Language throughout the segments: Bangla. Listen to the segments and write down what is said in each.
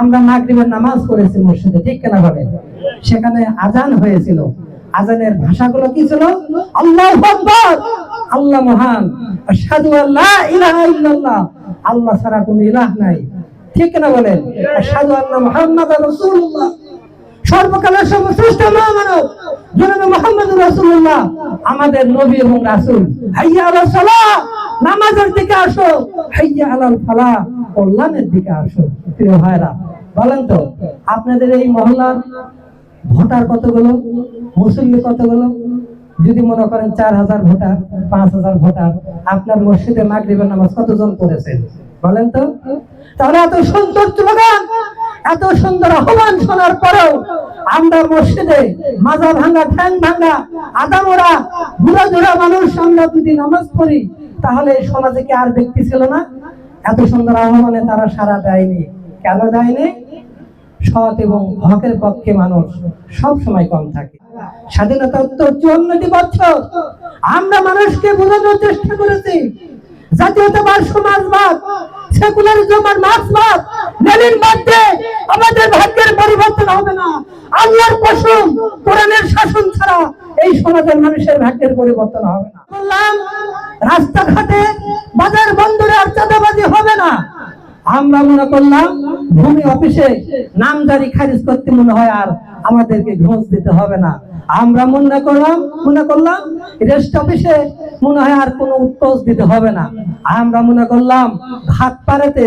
আমরা মাগরিবের নামাজ পড়েছি মসজিদে, ঠিক কেনা বলেন সেখানে আজান হয়েছিল। আজানের ভাষাগুলো কি ছিল? আল্লাহ আল্লাহ মহান। আশহাদু আল্লাহ ইলাহা আল্লাহ ছাড়া কোনো ইলাহ নাই। ঠিক না বলেন আন্না মুহাম্মাদার রাসূলুল্লাহ। সর্বকালের সর্বশ্রেষ্ঠ মহামানব, জনাবে মোহাম্মদ আমাদের নবী এবং হাইয়া নামাজের দিকে আসো। হাইয়া আলাল ফালাহ। কল্যাণের দিকে আসো, প্রিয় ভাইরা বলেন তো, আপনাদের এই মহল্লার ভোটার কতগুলো, মুসল্লি কতগুলো? যদি মনে করেন চার হাজার ভোটার, পাঁচ হাজার ভোটার, আপনার মসজিদে মাগরিবের নামাজ কতজন পড়েছেন? বলেন তো। তাহলে এত সুন্দর স্লোগান এত সুন্দর আহ্বান শোনার পরেও আমরা মসজিদে মাজা ভাঙ্গা ঠ্যাং ভাঙ্গা আদামোরা বুড়া জোড়া মানুষ আমরা যদি নামাজ পড়ি, তাহলে সমাজে কি আর ব্যক্তি ছিল না? এত সুন্দর আহ্বানে তারা সারা দেয়নি। কেন দেয়নি? সৎ এবং হকের পক্ষে মানুষ সব সময় কম থাকে। স্বাধীনতা উত্তর চুয়ান্নটি বছর। আমরা মানুষকে বোঝানোর চেষ্টা করেছি। জাতীয়তাবাদ, সমাজবাদ সেকুলারিজম আর মার্ক্সবাদ লেনিনবাদে আমাদের ভাগ্যের পরিবর্তন হবে না। আল্লাহর কসম, কোরআনের শাসন ছাড়া এই সমাজের মানুষের ভাগ্যের পরিবর্তন হবে না। রাস্তাঘাটে, বাজার বন্দরে আর চাঁদাবাজি হবে না আমরা মনে করলাম ভূমি অফিসে নামজারি খারিজ করতে মনে হয় আর আমাদেরকে ঘুষ দিতে হবে না। আমরা মনে করলাম মনে করলাম, রেস্ট অফিসে মনে হয় আর কোনো উৎকোচ দিতে হবে না। আমরা মনে করলাম পাড়েতে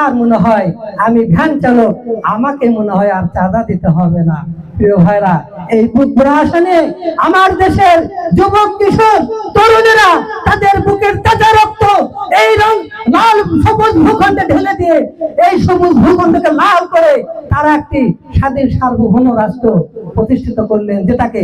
আর মনে হয় আমি ভ্যান চালক, আমাকে মনে হয় আর চাঁদা দিতে হবে না। প্রিয় ভাইরা, এই বুধপুরা আসনে আমার দেশের যুবক, কিশোর, তরুণেরা তাদের বুকের তাজা রক্ত, এই রং লাল, সবুজ ভূখণ্ডে দিয়ে এই সবুজ ভূখণ্ডকে লাল করে তারা একটি স্বাধীন সার্বভৌম রাষ্ট্র প্রতিষ্ঠিত করলেন, যেটাকে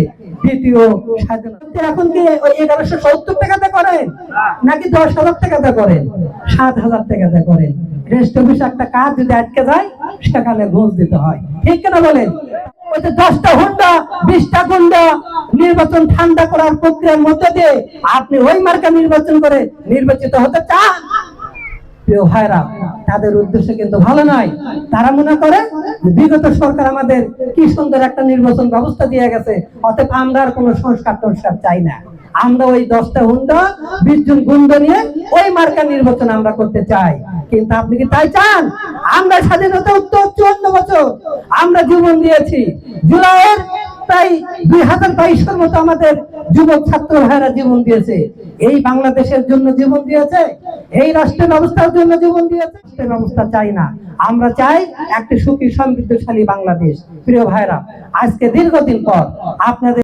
নির্বাচন ঠান্ডা করার প্রক্রিয়ার মধ্যে দিয়ে আপনি ওই মার্কা নির্বাচন করে নির্বাচিত হতে চান? তাদের উদ্দেশ্য কিন্তু ভালো নয়। তারা মনে করে বিগত সরকার আমাদের কি সুন্দর একটা নির্বাচন ব্যবস্থা দিয়ে গেছে, অতএব আমরা আর কোনো সংস্কার টংস্কার চাই না। আমরা ওই দশটা হুন্ডা, বিশ জন গুন্ড নিয়ে ওই মার্কা নির্বাচন আমরা করতে চাই। কিন্তু আপনি কি তাই চান? আমরা স্বাধীনতা উত্তর চুয়ান্ন বছর আমরা জীবন দিয়েছি। জুলাইয়ের প্রায় দুই হাজার বাইশের মতো আমাদের যুবক ছাত্র ভাইরা জীবন দিয়েছে। এই বাংলাদেশের জন্য জীবন দিয়েছে, এই রাষ্ট্রের ব্যবস্থার জন্য জীবন দিয়েছে। রাষ্ট্রের ব্যবস্থা চাই না। আমরা চাই একটি সুখী, সমৃদ্ধশালী বাংলাদেশ। প্রিয় ভাইরা, আজকে দীর্ঘদিন পর আপনাদের